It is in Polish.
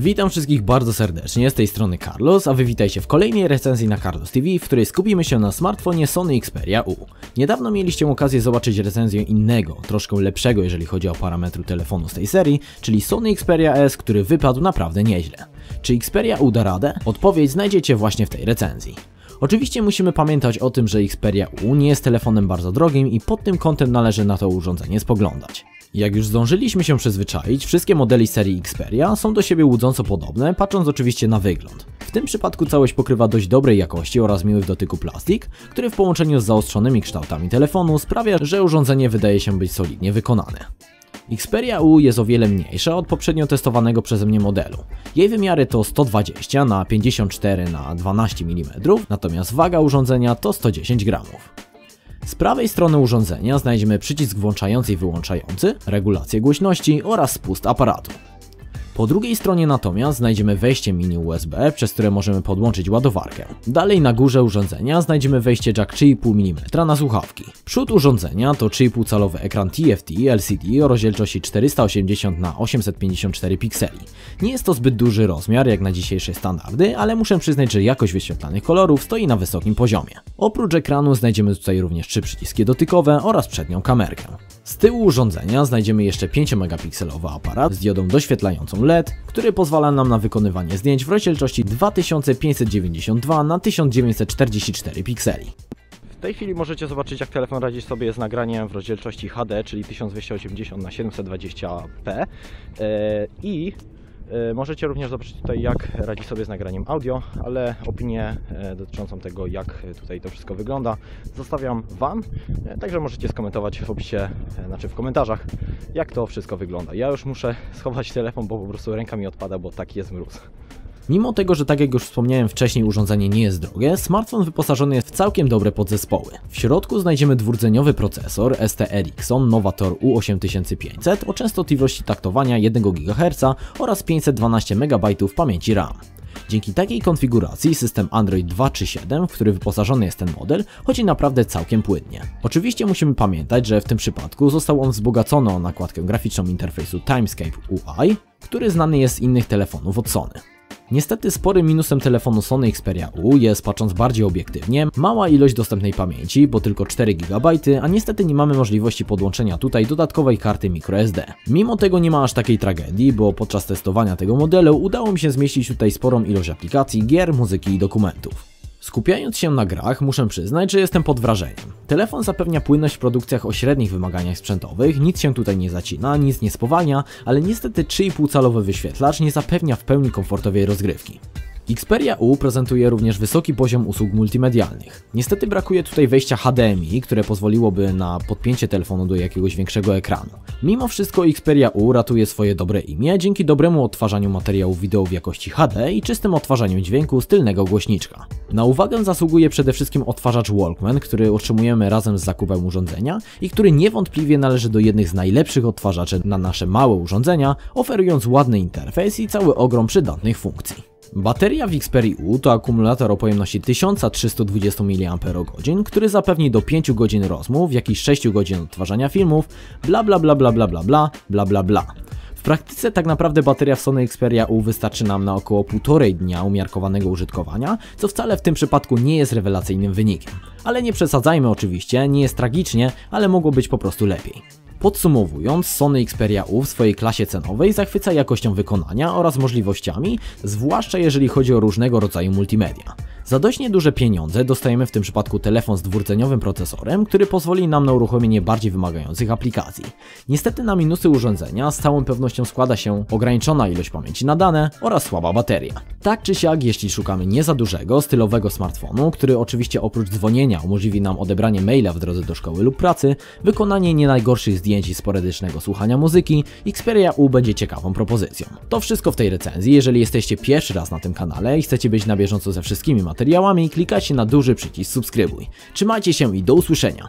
Witam wszystkich bardzo serdecznie, z tej strony Carlos, a wy witajcie w kolejnej recenzji na Carlos TV, w której skupimy się na smartfonie Sony Xperia U. Niedawno mieliście okazję zobaczyć recenzję innego, troszkę lepszego jeżeli chodzi o parametry telefonu z tej serii, czyli Sony Xperia S, który wypadł naprawdę nieźle. Czy Xperia U da radę? Odpowiedź znajdziecie właśnie w tej recenzji. Oczywiście musimy pamiętać o tym, że Xperia U nie jest telefonem bardzo drogim i pod tym kątem należy na to urządzenie spoglądać. Jak już zdążyliśmy się przyzwyczaić, wszystkie modeli serii Xperia są do siebie łudząco podobne, patrząc oczywiście na wygląd. W tym przypadku całość pokrywa dość dobrej jakości oraz miły w dotyku plastik, który w połączeniu z zaostrzonymi kształtami telefonu sprawia, że urządzenie wydaje się być solidnie wykonane. Xperia U jest o wiele mniejsza od poprzednio testowanego przeze mnie modelu. Jej wymiary to 120 na 54 na 12 mm, natomiast waga urządzenia to 110 gramów. Z prawej strony urządzenia znajdziemy przycisk włączający i wyłączający, regulację głośności oraz spust aparatu. Po drugiej stronie natomiast znajdziemy wejście mini USB, przez które możemy podłączyć ładowarkę. Dalej na górze urządzenia znajdziemy wejście jack 3,5 mm na słuchawki. Przód urządzenia to 3,5 calowy ekran TFT LCD o rozdzielczości 480 na 854 pikseli. Nie jest to zbyt duży rozmiar jak na dzisiejsze standardy, ale muszę przyznać, że jakość wyświetlanych kolorów stoi na wysokim poziomie. Oprócz ekranu znajdziemy tutaj również trzy przyciski dotykowe oraz przednią kamerkę. Z tyłu urządzenia znajdziemy jeszcze 5-megapikselowy aparat z diodą doświetlającą LED, który pozwala nam na wykonywanie zdjęć w rozdzielczości 2592 na 1944 pikseli. W tej chwili możecie zobaczyć jak telefon radzi sobie z nagraniem w rozdzielczości HD, czyli 1280 na 720p i E, możecie również zobaczyć tutaj, jak radzi sobie z nagraniem audio, ale opinię e, dotyczącą tego, jak tutaj to wszystko wygląda, zostawiam Wam. E, także możecie skomentować w opisie, znaczy w komentarzach, jak to wszystko wygląda. Ja już muszę schować telefon, bo po prostu ręka mi odpada, bo taki jest mróz. Mimo tego, że tak jak już wspomniałem wcześniej urządzenie nie jest drogie, smartfon wyposażony jest w całkiem dobre podzespoły. W środku znajdziemy dwurdzeniowy procesor ST Ericsson Novator U8500 o częstotliwości taktowania 1 GHz oraz 512 MB pamięci RAM. Dzięki takiej konfiguracji system Android 2.3.7, w który wyposażony jest ten model, chodzi naprawdę całkiem płynnie. Oczywiście musimy pamiętać, że w tym przypadku został on wzbogacony o nakładkę graficzną interfejsu Timescape UI, który znany jest z innych telefonów od Sony. Niestety sporym minusem telefonu Sony Xperia U jest, patrząc bardziej obiektywnie, mała ilość dostępnej pamięci, bo tylko 4 GB, a niestety nie mamy możliwości podłączenia tutaj dodatkowej karty microSD. Mimo tego nie ma aż takiej tragedii, bo podczas testowania tego modelu udało mi się zmieścić tutaj sporą ilość aplikacji, gier, muzyki i dokumentów. Skupiając się na grach, muszę przyznać, że jestem pod wrażeniem. Telefon zapewnia płynność w produkcjach o średnich wymaganiach sprzętowych, nic się tutaj nie zacina, nic nie spowalnia, ale niestety 3,5 calowy wyświetlacz nie zapewnia w pełni komfortowej rozgrywki. Xperia U prezentuje również wysoki poziom usług multimedialnych. Niestety brakuje tutaj wejścia HDMI, które pozwoliłoby na podpięcie telefonu do jakiegoś większego ekranu. Mimo wszystko Xperia U ratuje swoje dobre imię dzięki dobremu odtwarzaniu materiałów wideo w jakości HD i czystym odtwarzaniu dźwięku z tylnego głośniczka. Na uwagę zasługuje przede wszystkim odtwarzacz Walkman, który otrzymujemy razem z zakupem urządzenia i który niewątpliwie należy do jednych z najlepszych odtwarzaczy na nasze małe urządzenia, oferując ładny interfejs i cały ogrom przydatnych funkcji. Bateria w Xperia U to akumulator o pojemności 1320 mAh, który zapewni do 5 godzin rozmów, jak i 6 godzin odtwarzania filmów, bla bla bla bla bla bla bla bla bla bla. W praktyce tak naprawdę bateria w Sony Xperia U wystarczy nam na około 1,5 dnia umiarkowanego użytkowania, co wcale w tym przypadku nie jest rewelacyjnym wynikiem. Ale nie przesadzajmy oczywiście, nie jest tragicznie, ale mogło być po prostu lepiej. Podsumowując, Sony Xperia U w swojej klasie cenowej zachwyca jakością wykonania oraz możliwościami, zwłaszcza jeżeli chodzi o różnego rodzaju multimedia. Za dość nieduże pieniądze dostajemy w tym przypadku telefon z dwurdzeniowym procesorem, który pozwoli nam na uruchomienie bardziej wymagających aplikacji. Niestety na minusy urządzenia z całą pewnością składa się ograniczona ilość pamięci na dane oraz słaba bateria. Tak czy siak, jeśli szukamy nie za dużego, stylowego smartfonu, który oczywiście oprócz dzwonienia umożliwi nam odebranie maila w drodze do szkoły lub pracy, wykonanie nie najgorszych zdjęć i sporadycznego słuchania muzyki, Xperia U będzie ciekawą propozycją. To wszystko w tej recenzji. Jeżeli jesteście pierwszy raz na tym kanale i chcecie być na bieżąco ze wszystkimi materiałami, klikajcie na duży przycisk subskrybuj. Trzymajcie się i do usłyszenia.